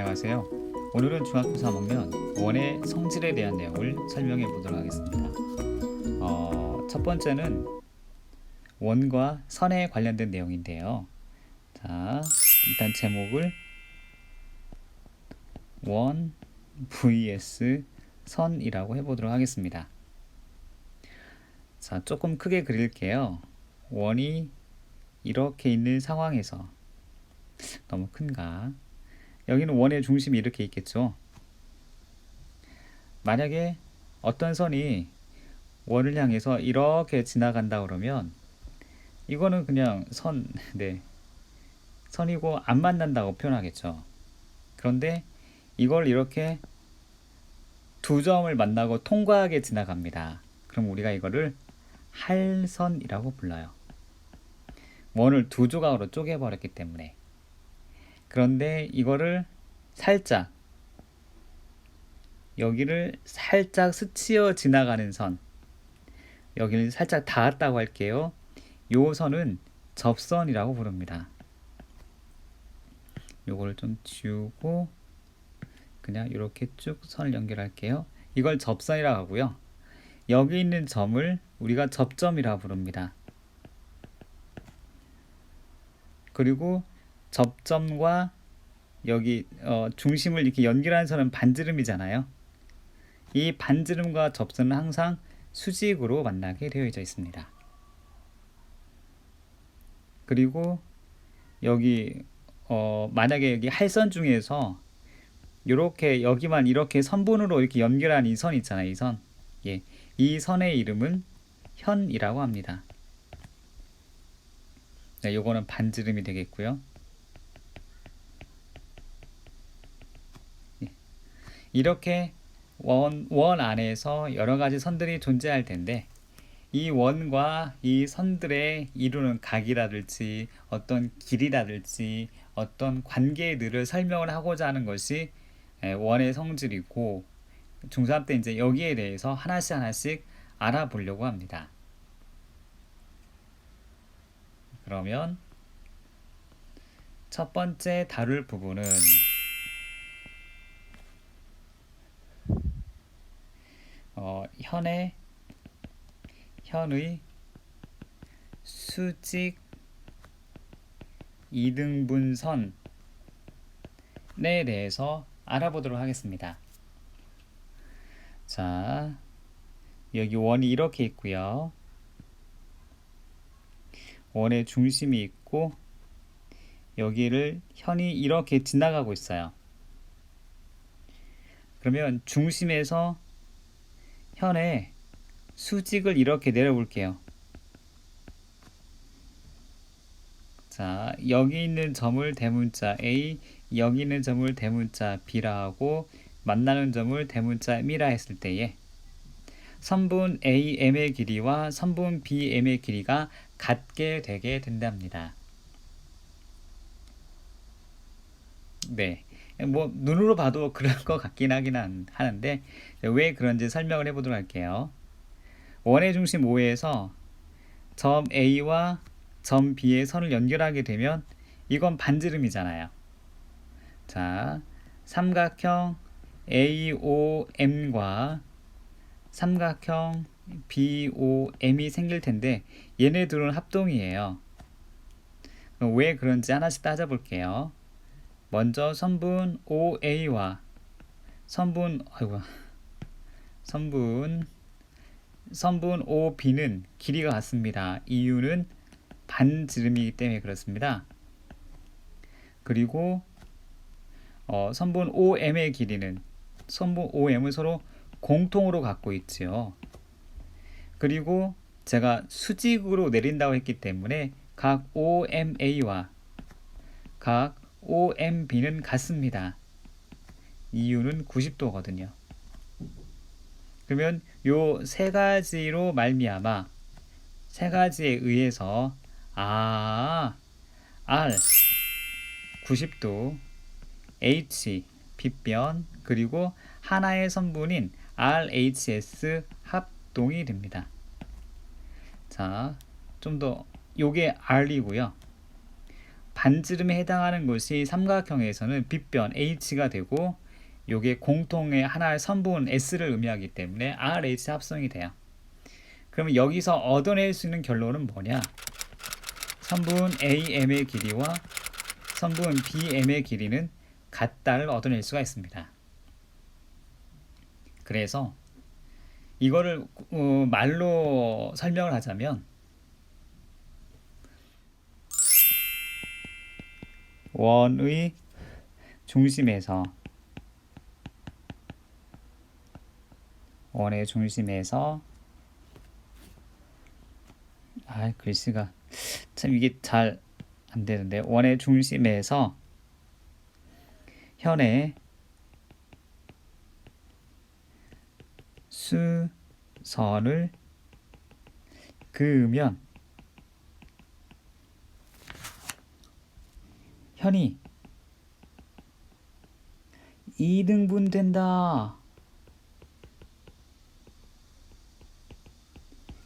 안녕하세요. 오늘은 중학교 3학년 원의 성질에 대한 내용을 설명해 보도록 하겠습니다. 어, 첫 번째는 원과 선에 관련된 내용인데요. 자, 일단 제목을 원 vs 선이라고 해보도록 하겠습니다. 자, 조금 크게 그릴게요. 원이 이렇게 있는 상황에서 너무 큰가? 여기는 원의 중심이 이렇게 있겠죠. 만약에 어떤 선이 원을 향해서 이렇게 지나간다 그러면 이거는 그냥 선, 네. 선이고 안 만난다고 표현하겠죠. 그런데 이걸 이렇게 두 점을 만나고 통과하게 지나갑니다. 그럼 우리가 이거를 할선이라고 불러요. 원을 두 조각으로 쪼개버렸기 때문에. 그런데 이거를 살짝 여기를 살짝 스치어 지나가는 선 여기를 살짝 닿았다고 할게요. 요 선은 접선이라고 부릅니다. 요거를 좀 지우고 그냥 이렇게 쭉 선을 연결할게요. 이걸 접선이라고 하고요. 여기 있는 점을 우리가 접점이라고 부릅니다. 그리고 접점과 여기 어, 중심을 이렇게 연결하는 선은 반지름이잖아요. 이 반지름과 접선은 항상 수직으로 만나게 되어져 있습니다. 그리고 여기 어, 만약에 여기 할선 중에서 이렇게 여기만 이렇게 선분으로 이렇게 연결한 이 선 있잖아요. 이 선. 예. 이 선의 이름은 현이라고 합니다. 네, 요거는 반지름이 되겠고요. 이렇게 원, 원 안에서 여러 가지 선들이 존재할 텐데 이 원과 이 선들의 이루는 각이라든지 어떤 길이라든지 어떤 관계들을 설명을 하고자 하는 것이 원의 성질이고 중3 때 이제 여기에 대해서 하나씩 하나씩 알아보려고 합니다. 그러면 첫 번째 다룰 부분은 현의 현의 수직 이등분선에 대해서 알아보도록 하겠습니다. 자, 여기 원이 이렇게 있고요. 원의 중심이 있고 여기를 현이 이렇게 지나가고 있어요. 그러면 중심에서 현에 수직을 이렇게 내려볼게요. 자, 여기 있는 점을 대문자 A, 여기 있는 점을 대문자 B라 하고 만나는 점을 대문자 M이라 했을 때에 선분 AM의 길이와 선분 BM의 길이가 같게 되게 된답니다. 네. 뭐 눈으로 봐도 그럴 것 같긴 하긴 하는데 왜 그런지 설명을 해보도록 할게요. 원의 중심 O에서 점 A와 점 B의 선을 연결하게 되면 이건 반지름이잖아요. 자, 삼각형 AOM과 삼각형 BOM이 생길 텐데 얘네 둘은 합동이에요. 왜 그런지 하나씩 따져볼게요. 먼저 선분 OA와 선분 아이고 선분 선분 OB는 길이가 같습니다. 이유는 반지름이기 때문에 그렇습니다. 그리고 어, 선분 OM의 길이는 선분 OM을 서로 공통으로 갖고 있지요. 그리고 제가 수직으로 내린다고 했기 때문에 각 OMA와 각 OMB는 같습니다. 이유는 90도거든요. 그러면 요 세 가지로 말미암아 세 가지에 의해서 아 R 90도 H 빗변 그리고 하나의 선분인 RHS 합동이 됩니다. 자, 좀 더 요게 R이고요. 반지름에 해당하는 곳이 삼각형에서는 빗변 H가 되고 요게 공통의 하나의 선분 S를 의미하기 때문에 RH 합성이 돼요. 그러면 여기서 얻어낼 수 있는 결론은 뭐냐? 선분 AM의 길이와 선분 BM의 길이는 같다를 얻어낼 수가 있습니다. 그래서 이거를 어, 말로 설명을 하자면 원의 중심에서 원의 중심에서 아 글씨가 참 이게 잘 안 되는데 원의 중심에서 현의 수선을 그으면 현이 2등분 된다.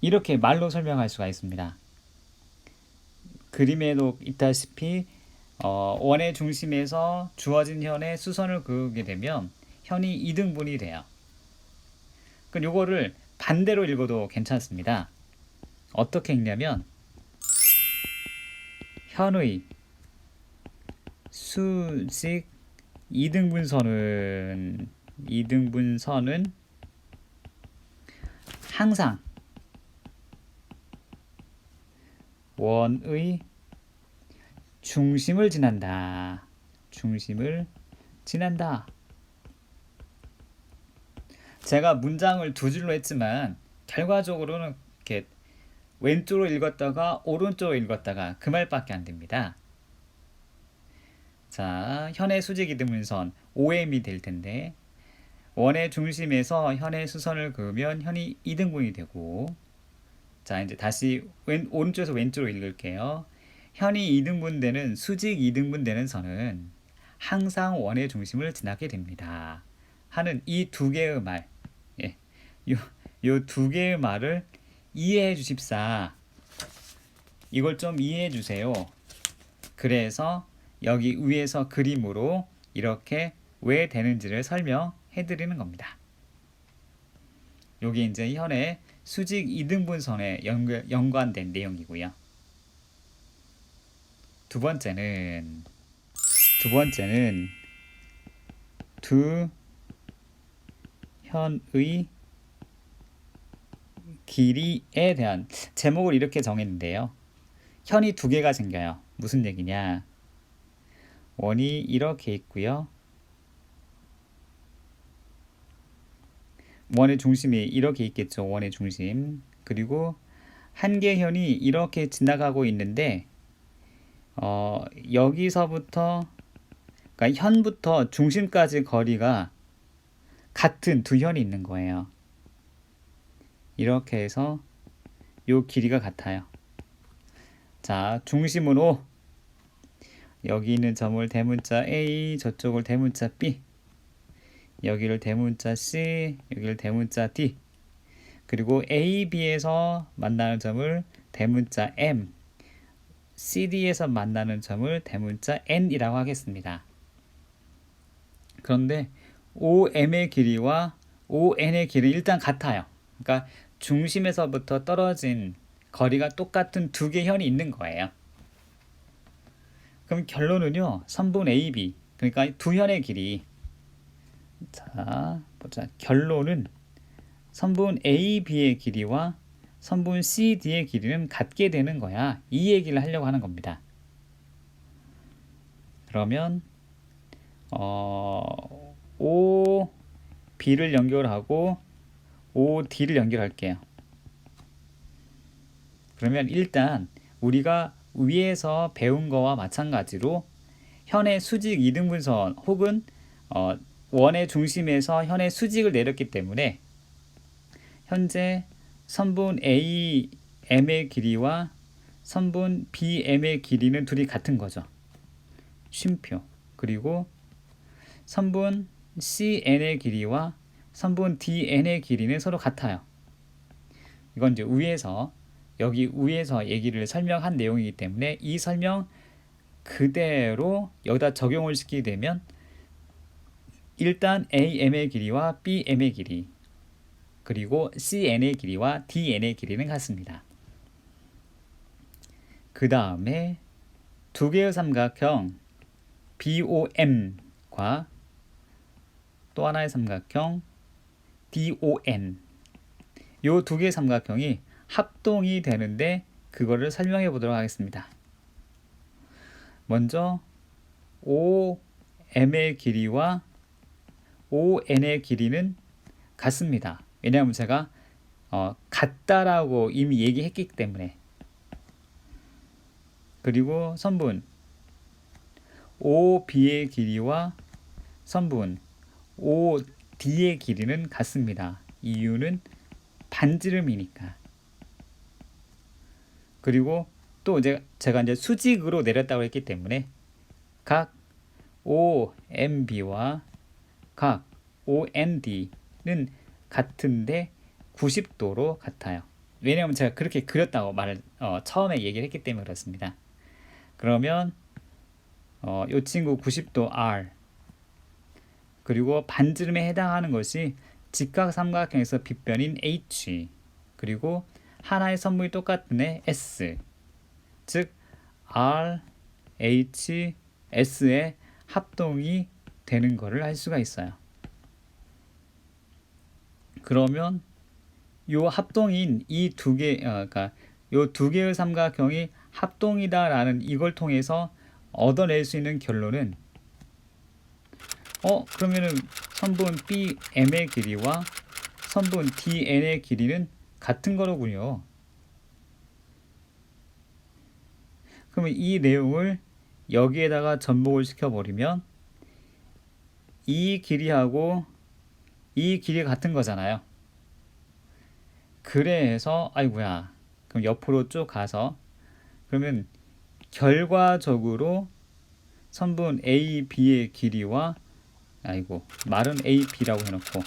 이렇게 말로 설명할 수가 있습니다. 그림에도 있다시피 어, 원의 중심에서 주어진 현의 수선을 그으게 되면 현이 2등분이 돼요. 그럼 요거를 반대로 읽어도 괜찮습니다. 어떻게 읽냐면 현의 수직 2등분선은 2등분선은 항상 원의 중심을 지난다. 중심을 지난다. 제가 문장을 두 줄로 했지만 결과적으로는 이렇게 왼쪽으로 읽었다가 오른쪽으로 읽었다가 그 말밖에 안 됩니다. 자, 현의 수직 이등분선 OM이 될 텐데 원의 중심에서 현의 수선을 그으면 현이 이등분이 되고 자, 이제 다시 왼 오른쪽에서 왼쪽으로 읽을게요. 현이 이등분되는 수직 이등분되는 선은 항상 원의 중심을 지나게 됩니다. 하는 이 두 개의 말, 예, 요두 개의 말을 이해해 주십사. 이걸 좀 이해해 주세요. 그래서 여기 위에서 그림으로 이렇게 왜 되는지를 설명해 드리는 겁니다. 여기 이제 현의 수직 이등분선에 연결, 연관된 내용이고요. 두 번째는 두 번째는 두 현의 길이에 대한 제목을 이렇게 정했는데요. 현이 두 개가 생겨요. 무슨 얘기냐? 원이 이렇게 있고요. 원의 중심이 이렇게 있겠죠. 원의 중심. 그리고 한계현이 이렇게 지나가고 있는데 어, 여기서부터 그러니까 현부터 중심까지 거리가 같은 두 현이 있는 거예요. 이렇게 해서 요 길이가 같아요. 자, 중심으로 여기 있는 점을 대문자 A, 저쪽을 대문자 B, 여기를 대문자 C, 여기를 대문자 D, 그리고 A, B에서 만나는 점을 대문자 M, CD에서 만나는 점을 대문자 N이라고 하겠습니다. 그런데 OM의 길이와 ON의 길이 일단 같아요. 그러니까 중심에서부터 떨어진 거리가 똑같은 두 개 현이 있는 거예요. 그럼 결론은요. 선분 AB 그러니까 두 현의 길이 자 보자 결론은 선분 AB의 길이와 선분 CD의 길이는 같게 되는 거야. 이 얘기를 하려고 하는 겁니다. 그러면 어, OB를 연결하고 OD를 연결할게요. 그러면 일단 우리가 위에서 배운 거와 마찬가지로 현의 수직 이등분선 혹은 어, 원의 중심에서 현의 수직을 내렸기 때문에 현재 선분 AM의 길이와 선분 BM의 길이는 둘이 같은 거죠. 쉼표. 그리고 선분 CN의 길이와 선분 DN의 길이는 서로 같아요. 이건 이제 위에서 여기 위에서 얘기를 설명한 내용이기 때문에 이 설명 그대로 여기다 적용을 시키게 되면 일단 AM의 길이와 BM의 길이 그리고 CN의 길이와 DN의 길이는 같습니다. 그 다음에 두 개의 삼각형 BOM과 또 하나의 삼각형 DON 요 두 개의 삼각형이 합동이 되는데 그거를 설명해 보도록 하겠습니다. 먼저 OM의 길이와 ON의 길이는 같습니다. 왜냐하면 제가 어, 같다라고 이미 얘기했기 때문에 그리고 선분 OB의 길이와 선분 OD의 길이는 같습니다. 이유는 반지름이니까. 그리고 또 제가, 제가 이제 수직으로 내렸다고 했기 때문에 각 OMB와 각 OND는 같은데 90도로 같아요. 왜냐하면 제가 그렇게 그렸다고 말을 어, 처음에 얘기를 했기 때문에 그렇습니다. 그러면 어, 이 친구 90도 R 그리고 반지름에 해당하는 것이 직각삼각형에서 빗변인 H 그리고 하나의 선물이 똑같은 애 S 즉 R, H, S의 합동이 되는 것을 알 수가 있어요. 그러면 요 합동인 이 두 개, 어, 그러니까 요 두 개의 삼각형이 합동이다라는 이걸 통해서 얻어낼 수 있는 결론은 어 그러면은 선분 BM의 길이와 선분 DN의 길이는 같은 거로군요. 그러면 이 내용을 여기에다가 접목을 시켜버리면 이 길이하고 이 길이가 같은 거잖아요. 그래서 아이고야 그럼 옆으로 쭉 가서 그러면 결과적으로 선분 AB의 길이와 아이고 말은 AB라고 해놓고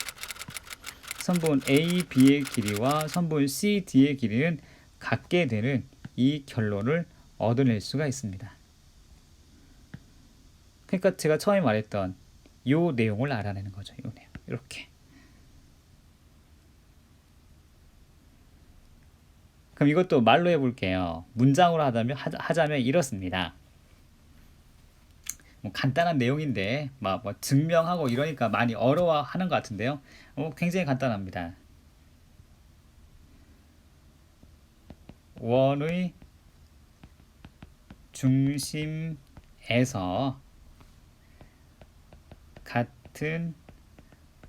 선분 AB의 길이와 선분 CD의 길이는 같게 되는 이 결론을 얻어낼 수가 있습니다. 그러니까 제가 처음에 말했던 이 내용을 알아내는 거죠. 이 내용 이렇게. 그럼 이것도 말로 해볼게요. 문장으로 하자면 하자면 이렇습니다. 뭐 간단한 내용인데 막 뭐 증명하고 이러니까 많이 어려워하는 것 같은데요. 어, 굉장히 간단합니다. 원의 중심에서 같은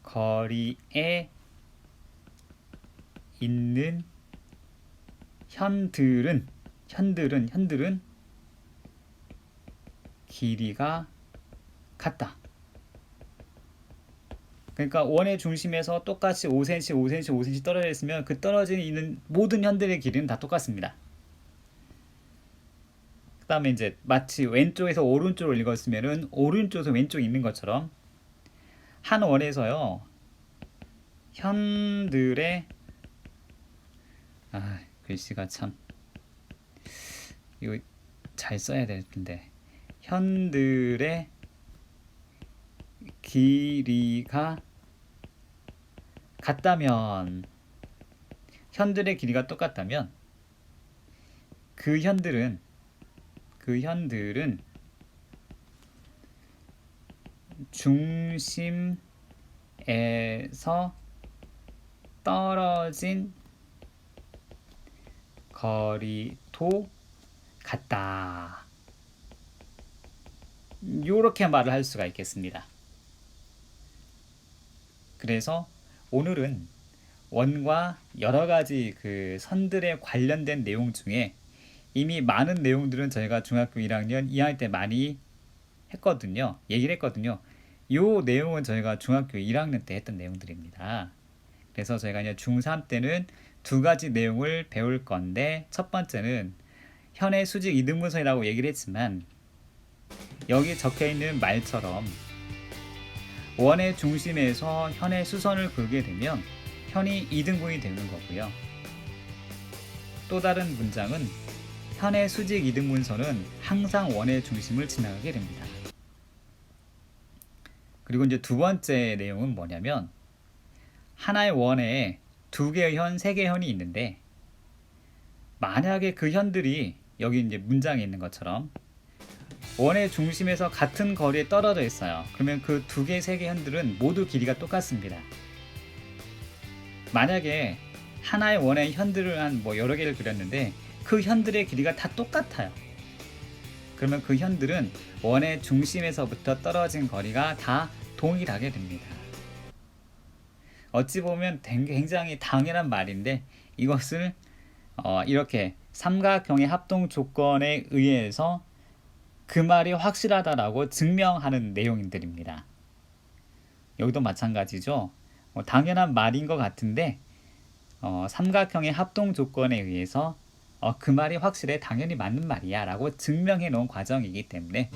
거리에 있는 현들은 현들은 현들은 길이가 같다. 그러니까 원의 중심에서 똑같이 5cm, 5cm, 5cm 떨어져 있으면 그 떨어져 있는 모든 현들의 길이는 다 똑같습니다. 그 다음에 이제 마치 왼쪽에서 오른쪽으로 읽었으면은 오른쪽에서 왼쪽 있는 것처럼 한 원에서요 현들의 아 글씨가 참 이거 잘 써야 될 텐데 현들의 길이가 같다면 현들의 길이가 똑같다면 그 현들은 그 현들은 중심에서 떨어진 거리도 같다. 이렇게 말을 할 수가 있겠습니다. 그래서 오늘은 원과 여러 가지 그 선들에 관련된 내용 중에 이미 많은 내용들은 저희가 중학교 1학년 2학년 때 많이 했거든요. 얘기를 했거든요. 이 내용은 저희가 중학교 1학년 때 했던 내용들입니다. 그래서 저희가 이제 중3 때는 두 가지 내용을 배울 건데 첫 번째는 현의 수직 이등분선이라고 얘기를 했지만 여기 적혀 있는 말처럼 원의 중심에서 현의 수선을 그게 되면 현이 이등분이 되는 거고요. 또 다른 문장은 현의 수직 이등분선은 항상 원의 중심을 지나가게 됩니다. 그리고 이제 두 번째 내용은 뭐냐면 하나의 원에 두 개의 현, 세 개의 현이 있는데 만약에 그 현들이 여기 이제 문장에 있는 것처럼 원의 중심에서 같은 거리에 떨어져 있어요. 그러면 그 두 개, 세 개 현들은 모두 길이가 똑같습니다. 만약에 하나의 원의 현들을 한 뭐 여러 개를 그렸는데 그 현들의 길이가 다 똑같아요. 그러면 그 현들은 원의 중심에서부터 떨어진 거리가 다 동일하게 됩니다. 어찌 보면 굉장히 당연한 말인데 이것을 어, 이렇게 삼각형의 합동 조건에 의해서 그 말이 확실하다라고 증명하는 내용들입니다. 여기도 마찬가지죠. 뭐 당연한 말인 것 같은데 어, 삼각형의 합동 조건에 의해서 어, 그 말이 확실해 당연히 맞는 말이야 라고 증명해 놓은 과정이기 때문에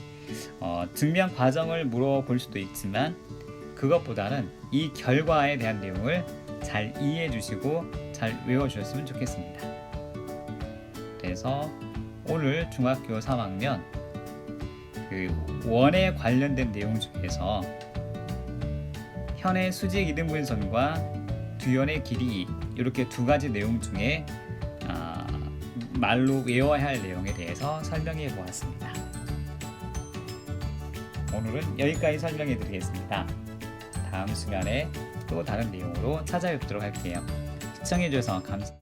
어, 증명 과정을 물어볼 수도 있지만 그것보다는 이 결과에 대한 내용을 잘 이해해 주시고 잘 외워 주셨으면 좋겠습니다. 그래서 오늘 중학교 3학년 그 원에 관련된 내용 중에서 현의 수직 이등 분선과 두현의 길이 이렇게 두 가지 내용 중에 아, 말로 외워야 할 내용에 대해서 설명해 보았습니다. 오늘은 여기까지 설명해 드리겠습니다. 다음 시간에 또 다른 내용으로 찾아뵙도록 할게요. 시청해 주셔서 감사합니다.